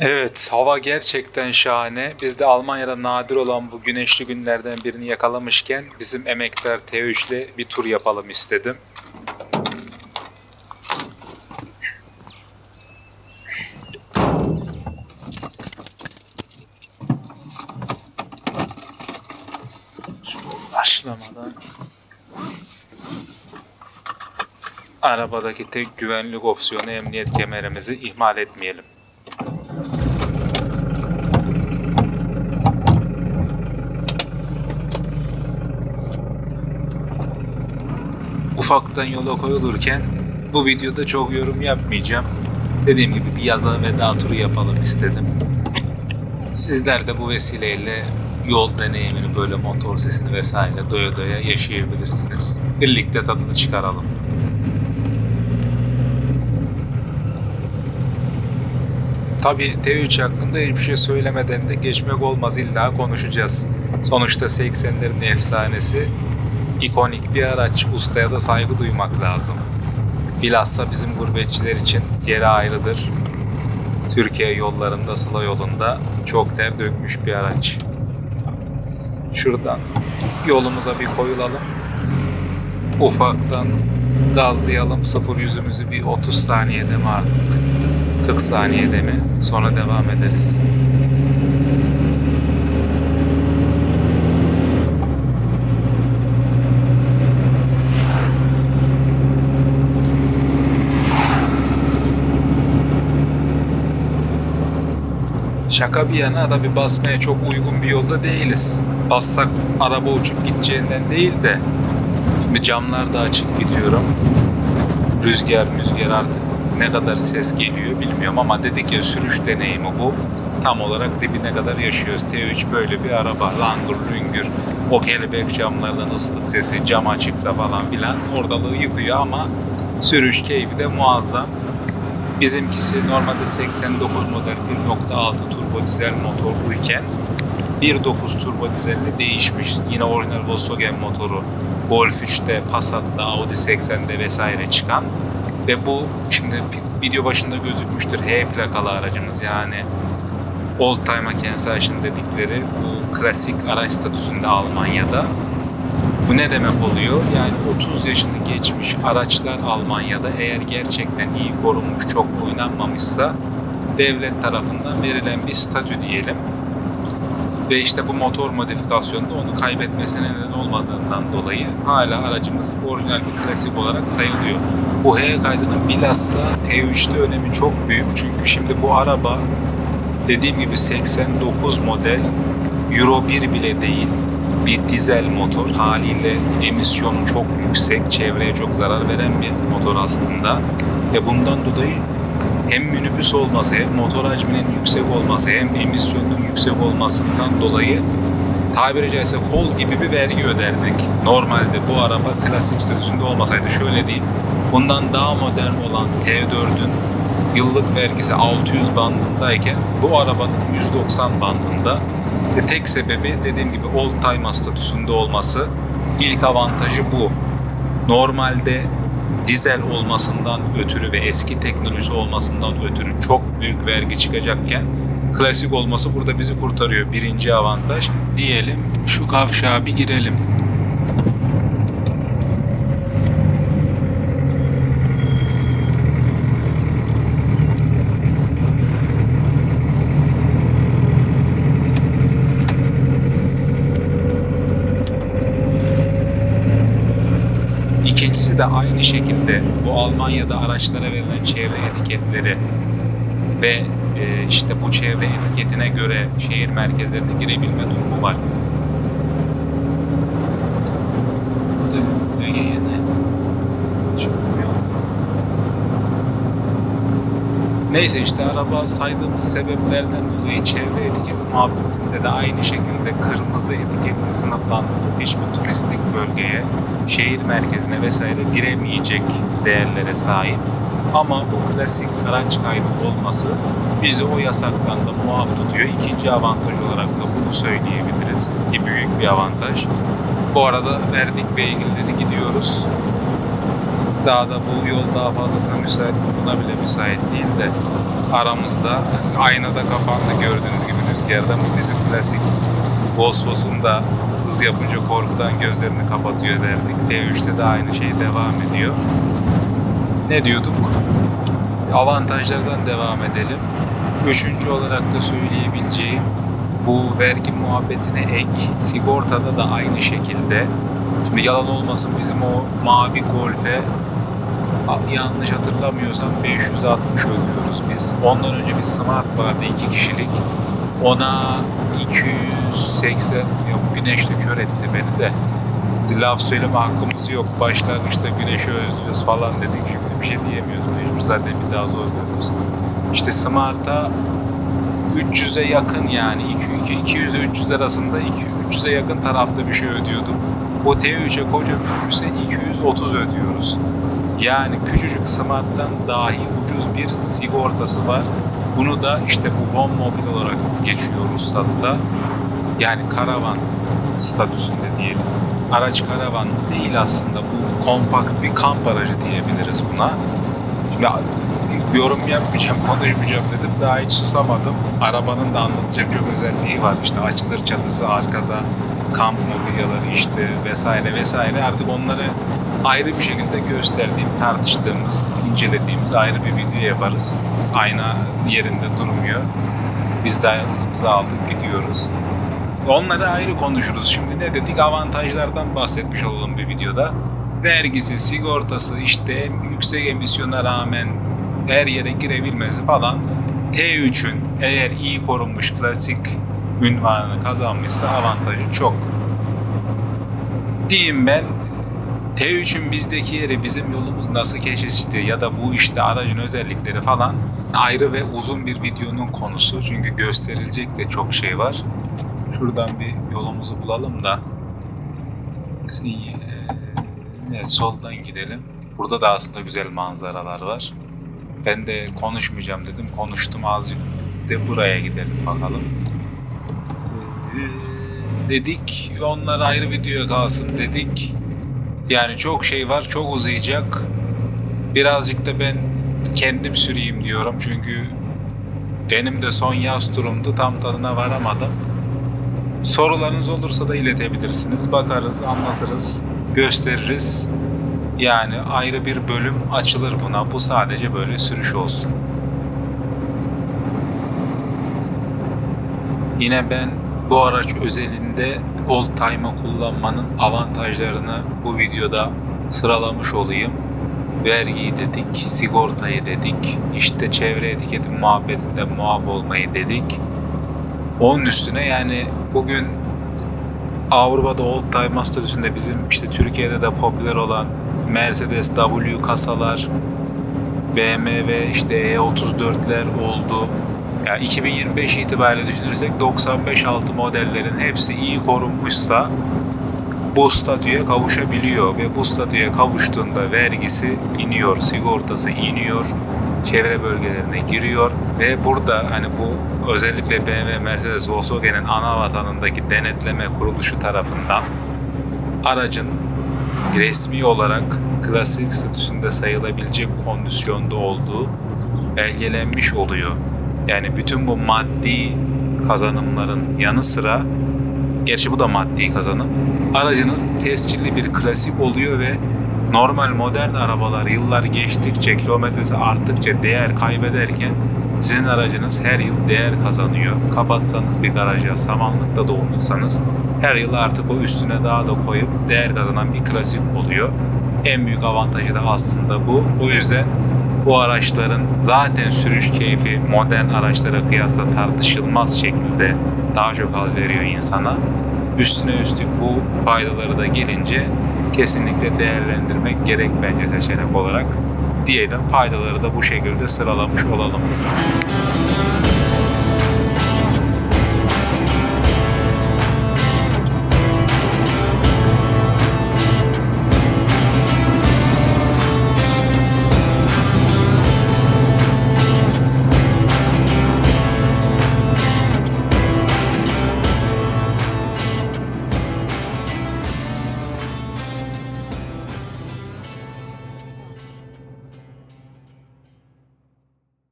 Evet, hava gerçekten şahane. Biz de Almanya'da nadir olan bu güneşli günlerden birini yakalamışken bizim emektar T3 ile bir tur yapalım istedim. Başlamadan arabadaki tek güvenlik opsiyonu emniyet kemerimizi ihmal etmeyelim. Ufaktan yola koyulurken bu videoda çok yorum yapmayacağım. Dediğim gibi bir yaza veda turu yapalım istedim. Sizler de bu vesileyle yol deneyimini böyle motor sesini vesaire doya doya yaşayabilirsiniz. Birlikte tadını çıkaralım. Tabi T3 hakkında hiçbir şey söylemeden de geçmek olmaz illa konuşacağız. Sonuçta 80'lerin efsanesi ikonik bir araç. Ustaya da saygı duymak lazım. Bilhassa bizim gurbetçiler için yeri ayrıdır. Türkiye yollarında, Sıla yolunda çok ter dökmüş bir araç. Şuradan yolumuza bir koyulalım. Ufaktan gazlayalım. Sıfır yüzümüzü bir 30 saniyede mi artık? 40 saniyede mi? Sonra devam ederiz. Şaka bir yana tabi basmaya çok uygun bir yolda değiliz. Bassak araba uçup gideceğinden değil de şimdi camlar da açık gidiyorum. Rüzgar müzgar artık ne kadar ses geliyor bilmiyorum ama dedik ya sürüş deneyimi bu. Tam olarak dibine kadar yaşıyoruz. T3 böyle bir araba. Langur lüngür. O kelebek camlardan ıslık sesi cam açıksa falan filan ortalığı yıkıyor ama sürüş keyfi de muazzam. Bizimkisi normalde 89 model 1.6 turbo dizel motorlu iken 1.9 turbo dizelle değişmiş. Yine orijinal Volkswagen motoru Golf 3'te, Passat'ta, Audi 80'de vesaire çıkan ve bu şimdi video başında gözükmüştür H plakalı aracımız yani old time Kennzeichen dedikleri bu klasik araç statüsünde Almanya'da. Bu ne demek oluyor? Yani 30 yaşını geçmiş araçlar Almanya'da eğer gerçekten iyi korunmuş, çok oynanmamışsa devlet tarafından verilen bir statü diyelim. Ve işte bu motor modifikasyonunda onu kaybetmesine neden olmadığından dolayı hala aracımız orijinal bir klasik olarak sayılıyor. Bu H kaydının bilhassa T3'te önemi çok büyük. Çünkü şimdi bu araba dediğim gibi 89 model Euro 1 bile değil bir dizel motor haliyle emisyonu çok yüksek, çevreye çok zarar veren bir motor aslında. Ve bundan dolayı hem minibüs olması hem motor hacminin yüksek olması hem emisyonun yüksek olmasından dolayı tabiri caizse kol gibi bir vergi öderdik. Normalde bu araba klasik statüsünde olmasaydı şöyle değil. Bundan daha modern olan T4'ün yıllık vergisi 600 bandındayken bu arabanın 190 bandında ve tek sebebi dediğim gibi old timer statüsünde olması. İlk avantajı bu. Normalde dizel olmasından ötürü ve eski teknoloji olmasından ötürü çok büyük vergi çıkacakken klasik olması burada bizi kurtarıyor. Birinci avantaj. Diyelim şu kavşağa bir girelim. İkincisi de aynı şekilde bu Almanya'da araçlara verilen çevre etiketleri ve e, işte bu çevre etiketine göre şehir merkezlerine girebilme durumu var. Neyse işte araba saydığımız sebeplerden dolayı çevre etiketi muhabbetinde de aynı şekilde kırmızı etiketli sınıflandırılıp hiçbir turistik bölgeye, şehir merkezine vesaire giremeyecek değerlere sahip. Ama bu klasik araç kaydı olması bizi o yasaktan da muaf tutuyor. İkinci avantaj olarak da bunu söyleyebiliriz ki büyük bir avantaj. Bu arada verdik beygirleri gidiyoruz. Daha da bu yol daha fazlasına müsait, buna bile müsait değil de aramızda aynada kapandı gördüğünüz gibi rüzgardan. Bu bizim klasik Vosvos'un da hız yapınca korkudan gözlerini kapatıyor derdik. T3'te de aynı şey devam ediyor. Ne diyorduk? Avantajlardan devam edelim. Üçüncü olarak da söyleyebileceğim bu vergi muhabbetine ek, sigortada da aynı şekilde. Şimdi yalan olmasın bizim o mavi golfe yanlış hatırlamıyorsam 560 ödüyoruz biz. Ondan önce bir smart vardı iki kişilik. Ona 280 yok güneş kör etti beni de. Laf söyleme hakkımız yok. Başlangıçta güneşi özlüyoruz falan dedik. Şimdi bir şey diyemiyoruz. Mecbur zaten bir daha zor görüyoruz. İşte Smart'a 300'e yakın yani 200 ile 300 arasında 300'e yakın tarafta bir şey ödüyordum. O T3'e koca minibüse 230 ödüyoruz. Yani küçücük Smart'tan dahi ucuz bir sigortası var. Bunu da işte bu Von Mobil olarak geçiyor ruhsatta. Yani karavan statüsünde diyelim. Araç karavan değil aslında bu kompakt bir kamp aracı diyebiliriz buna. Ya, yorum yapmayacağım, konuşmayacağım dedim. Daha hiç susamadım. Arabanın da anlatacak çok özelliği var. İşte açılır çatısı arkada, kamp mobilyaları işte vesaire vesaire. Artık onları ayrı bir şekilde gösterdiğim, tartıştığımız, incelediğimiz ayrı bir video yaparız. Ayna yerinde durmuyor. Biz de hızımızı aldık gidiyoruz. Onları ayrı konuşuruz. Şimdi ne dedik? Avantajlardan bahsetmiş olalım bir videoda. Vergisi, sigortası, işte yüksek emisyona rağmen her yere girebilmesi falan. T3'ün eğer iyi korunmuş klasik ünvanını kazanmışsa avantajı çok. Diyeyim ben T3'ün bizdeki yeri, bizim yolumuz nasıl keşfetti ya da bu işte aracın özellikleri falan ayrı ve uzun bir videonun konusu. Çünkü gösterilecek de çok şey var. Şuradan bir yolumuzu bulalım da. Evet, soldan gidelim. Burada da aslında güzel manzaralar var. Ben de konuşmayacağım dedim. Konuştum azıcık. De buraya gidelim bakalım. Dedik. Onlar ayrı videoya kalsın dedik. Yani çok şey var. Çok uzayacak. Birazcık da ben kendim süreyim diyorum. Çünkü benim de son yaz turumdu. Tam tadına varamadım. Sorularınız olursa da iletebilirsiniz. Bakarız, anlatırız, gösteririz. Yani ayrı bir bölüm açılır buna. Bu sadece böyle sürüş olsun. Yine ben bu araç özelinde old time'ı kullanmanın avantajlarını bu videoda sıralamış olayım. Vergiyi dedik, sigortayı dedik, işte çevre etiketi muhabbetinde muaf olmayı dedik. Onun üstüne yani bugün Avrupa'da old time statüsünde bizim işte Türkiye'de de popüler olan Mercedes W kasalar, BMW işte E34'ler oldu. Yani 2025 itibariyle düşünürsek 95 altı modellerin hepsi iyi korunmuşsa bu statüye kavuşabiliyor ve bu statüye kavuştuğunda vergisi iniyor, sigortası iniyor, çevre bölgelerine giriyor ve burada hani bu özellikle BMW, Mercedes, Volkswagen'in ana vatanındaki denetleme kuruluşu tarafından aracın resmi olarak klasik statüsünde sayılabilecek kondisyonda olduğu belgelenmiş oluyor. Yani bütün bu maddi kazanımların yanı sıra gerçi bu da maddi kazanım. Aracınız tescilli bir klasik oluyor ve normal modern arabalar yıllar geçtikçe, kilometresi arttıkça değer kaybederken sizin aracınız her yıl değer kazanıyor. Kapatsanız bir garaja, samanlıkta da her yıl artık o üstüne daha da koyup değer kazanan bir klasik oluyor. En büyük avantajı da aslında bu. O yüzden bu araçların zaten sürüş keyfi modern araçlara kıyasla tartışılmaz şekilde daha çok haz veriyor insana. Üstüne üstlük bu faydaları da gelince kesinlikle değerlendirmek gerek bence seçenek olarak diyelim. Faydaları da bu şekilde sıralamış olalım.